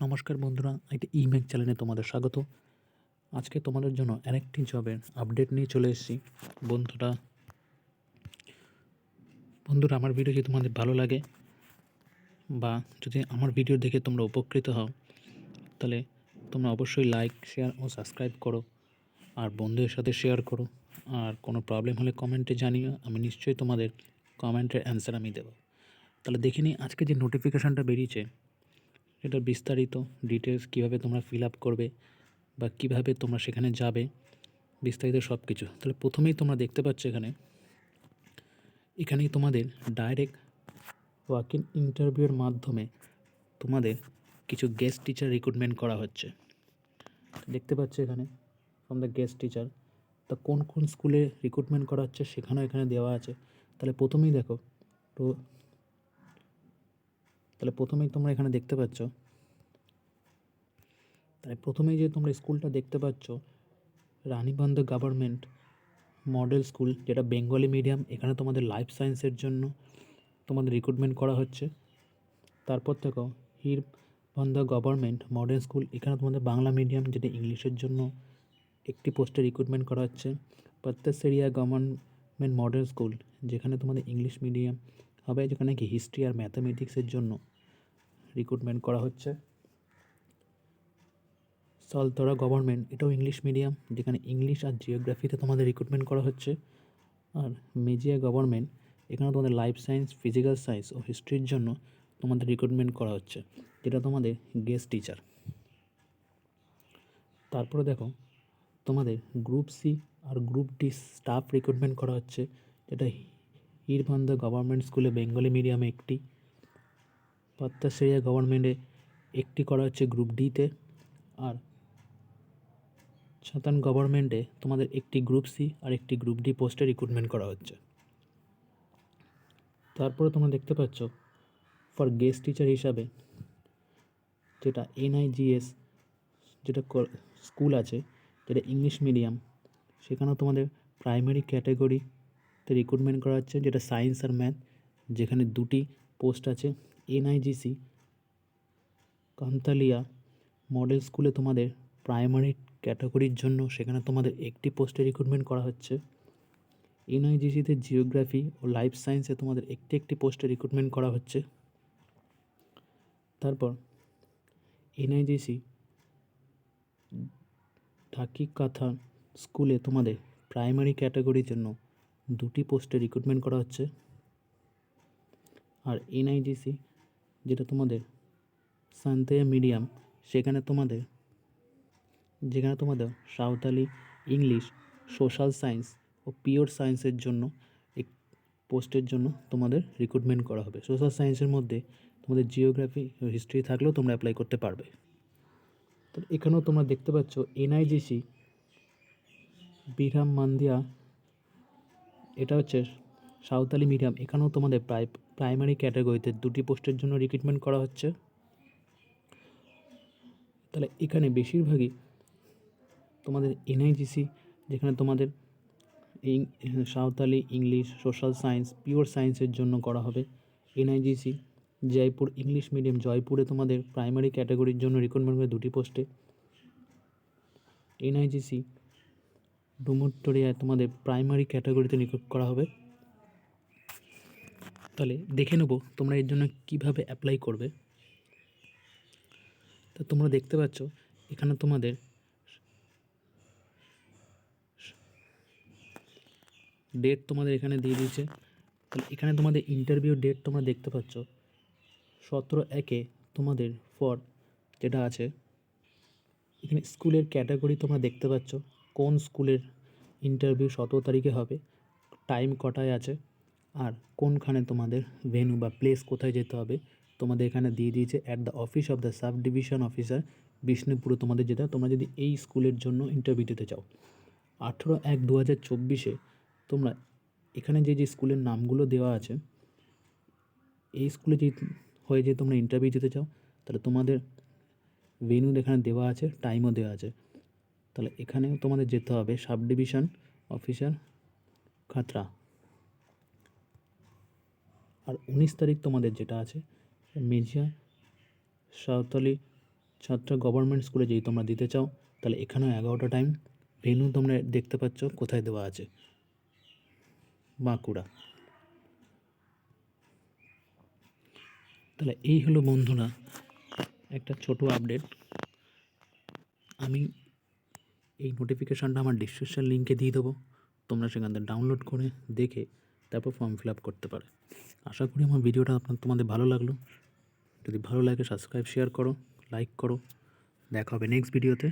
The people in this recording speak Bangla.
নমস্কার বন্ধুরা, একটা ইমেক চ্যানেলে তোমাদের স্বাগত। আজকে তোমাদের জন্য আরেকটি জবের আপডেট নিয়ে চলে এসেছি। বন্ধুরা বন্ধুরা, আমার ভিডিও যদি তোমাদের ভালো লাগে বা যদি আমার ভিডিও দেখে তোমরা উপকৃত হও, তাহলে তোমরা অবশ্যই লাইক, শেয়ার ও সাবস্ক্রাইব করো আর বন্ধুদের সাথে শেয়ার করো। আর কোনো প্রবলেম হলে কমেন্টে জানিও, আমি নিশ্চয়ই তোমাদের কমেন্টের অ্যান্সার আমি দেবো। তাহলে দেখে নিই আজকে যে নোটিফিকেশানটা বেরিয়েছে এটার বিস্তারিত ডিটেলস কীভাবে তোমরা ফিল আপ করবে বা কীভাবে তোমরা সেখানে যাবে, বিস্তারিত সব কিছু তাহলে প্রথমেই তোমরা দেখতে পাচ্ছ এখানে, এখানেই তোমাদের ডাইরেক্ট ওয়াক ইন ইন্টারভিউয়ের মাধ্যমে তোমাদের কিছু গেস্ট টিচার রিক্রুটমেন্ট করা হচ্ছে। দেখতে পাচ্ছ এখানে ফ্রম দ্য গেস্ট টিচার তা কোন কোন স্কুলে রিক্রুটমেন্ট করা হচ্ছে সেখানেও এখানে দেওয়া আছে। তাহলে প্রথমেই দেখো, তো তাহলে প্রথমেই তোমরা এখানে দেখতে পাচ্ছ তাই প্রথমেই যে তোমরা স্কুলটা দেখতে পাচ্ছ রানীবন্ধ গভর্নমেন্ট মডেল স্কুল, যেটা বেঙ্গলি মিডিয়াম, এখানে তোমাদের লাইফ সায়েন্সের জন্য তোমাদের রিক্রুটমেন্ট করা হচ্ছে। তারপর দেখো, হির গভর্নমেন্ট মডেল স্কুল, এখানে তোমাদের বাংলা মিডিয়াম, যেটা ইংলিশের জন্য একটি পোস্টে রিক্রুটমেন্ট করা হচ্ছে। প্রত্যাশেরিয়া গভর্নমেন্ট মডেল স্কুল, যেখানে তোমাদের ইংলিশ মিডিয়াম হবে, যেখানে কি হিস্ট্রি আর ম্যাথামেটিক্সের জন্য রিক্রুটমেন্ট করা হচ্ছে। সলতরা গভর্নমেন্ট এটাও ইংলিশ মিডিয়াম যেখানে ইংলিশ আর জিওগ্রাফিতে তোমাদের রিক্রুটমেন্ট করা হচ্ছে। আর মেজিয়া গভর্নমেন্ট এখানে তোমাদের লাইফ সায়েন্স ফিজিক্যাল সায়েন্স ও হিস্ট্রির জন্য তোমাদের রিক্রুটমেন্ট করা হচ্ছে, যেটা তোমাদের গেস্ট টিচার তারপরে দেখো, তোমাদের গ্রুপ সি আর গ্রুপ ডি স্টাফ রিক্রুটমেন্ট করা হচ্ছে, যেটা হিরবান্ধা গভর্নমেন্ট স্কুলে বেঙ্গলি মিডিয়ামে একটি। পাত্তাশ্রেয়া গভর্নমেন্টে একটি করা হচ্ছে গ্রুপ ডিতে। আর ছাতান গভর্নমেন্টে তোমাদের একটি গ্রুপ সি আর একটি গ্রুপ ডি পোস্টে রিক্রুটমেন্ট করা হচ্ছে। তারপরে তোমরা দেখতে পাচ্ছ ফর গেস্ট টিচার হিসাবে যেটা এনআইজিএস যেটা স্কুল আছে, যেটা ইংলিশ মিডিয়াম, সেখানেও তোমাদের প্রাইমারি ক্যাটাগরিতে রিক্রুটমেন্ট করা হচ্ছে, যেটা সায়েন্স আর ম্যাথ যেখানে দুটি পোস্ট আছে, এনআইজিসি, কান্তালিয়া মডেল স্কুলে তোমাদের প্রাইমারি ক্যাটাগরির জন্য সেখানে তোমাদের একটি পোস্টে রিক্রুটমেন্ট করা হচ্ছে। এনআইজিসিতে জিওগ্রাফি ও লাইফ সায়েন্সে তোমাদের একটি একটি পোস্টে রিক্রুটমেন্ট করা হচ্ছে। তারপর এনআইজিসি ঢাকি কাথা স্কুলে তোমাদের প্রাইমারি ক্যাটাগরির জন্য দুটি পোস্টে রিক্রুটমেন্ট করা হচ্ছে। আর এনআইজিসি যেটা তোমাদের সান্তেয়া মিডিয়াম, সেখানে তোমাদের, যেখানে তোমাদের সাঁওতালি ইংলিশ, সোশ্যাল সায়েন্স ও পিওর সায়েন্সের জন্য এক, পোস্টের জন্য তোমাদের রিক্রুটমেন্ট করা হবে। সোশ্যাল সায়েন্সের মধ্যে তোমাদের জিওগ্রাফি হিস্ট্রি থাকলেও তোমরা অ্যাপ্লাই করতে পারবে। তো এখানেও তোমরা দেখতে পাচ্ছ এনআইজিসি বিরাম মান্দিয়া এটা হচ্ছে সাঁওতালি মিডিয়াম, এখানেও তোমাদের প্রায় প্রাইমারি ক্যাটাগরিতে দুটি পোস্টের জন্য রিক্রুটমেন্ট করা হচ্ছে। তাহলে এখানে বেশিরভাগই তোমাদের এনআইজিসি যেখানে তোমাদের Santali English social science pure সায়েন্সের জন্য করা হবে। এনআইজিসি জয়পুর ইংলিশ মিডিয়াম জয়পুরে তোমাদের প্রাইমারি ক্যাটাগরির জন্য রিক্রুটমেন্ট হবে দুটি পোস্টে এনআইজিসি ডুমুরটরিয়ায় তোমাদের প্রাইমারি ক্যাটাগরিতে রিক্রুট করা হবে। তাহলে দেখে নেব তোমরা এর জন্য কীভাবে অ্যাপ্লাই করবে। তো তোমরা দেখতে পাচ্ছ, এখানে তোমাদের ডেট তোমাদের এখানে দিয়ে দিয়েছে। তাহলে এখানে তোমাদের ইন্টারভিউ ডেট তোমরা দেখতে পাচ্ছ, সতেরো একে তোমাদের ফর যেটা আছে। এখানে স্কুলের ক্যাটাগরি তোমরা দেখতে পাচ্ছ, কোন স্কুলের ইন্টারভিউ সতেরো তারিখে হবে টাইম কটায় আছে। আর কোনখানে তোমাদের ভেনু বা প্লেস কোথায় যেতে হবে, তোমাদের এখানে দিয়ে দিয়েছে at the office of the sub division officer বিষ্ণুপুরে তোমাদের যেতে তোমরা যদি এই স্কুলের জন্য ইন্টারভিউ দিতে চাও, আঠেরো এক দু হাজার চব্বিশে তোমরা এখানে যে যে স্কুলের নামগুলো দেওয়া আছে, এই স্কুলে যে হয়ে যে তোমরা ইন্টারভিউ দিতে চাও, তাহলে তোমাদের ভেনু এখানে দেওয়া আছে টাইমও দেওয়া আছে। তাহলে এখানেও তোমাদের যেতে হবে সাব ডিভিশন অফিসার খাতরা। আর উনিশ তারিখ তোমাদের যেটা আছে মেজিয়া সাঁওতালি ছাত্র গভর্নমেন্ট স্কুলে যদি তোমরা দিতে চাও, তাহলে এখানেও এগারোটা টাইম ভেনু তোমরা দেখতে পাচ্ছ কোথায় দেওয়া আছে। বাঁকুড়া। তাহলে এই হলো বন্ধুরা একটা ছোট আপডেট আমি এই নোটিফিকেশানটা আমার ডিসক্রিপশান লিঙ্কে দিয়ে দেবো, তোমরা সেখান থেকে ডাউনলোড করে দেখে তারপর ফর্ম ফিল আপ করতে পারে। আশা করি আমার ভিডিওটা আপনার, তোমাদের ভালো লাগল। যদি ভালো লাগে সাবস্ক্রাইব শেয়ার করো লাইক করো। দেখা হবে নেক্সট ভিডিওতে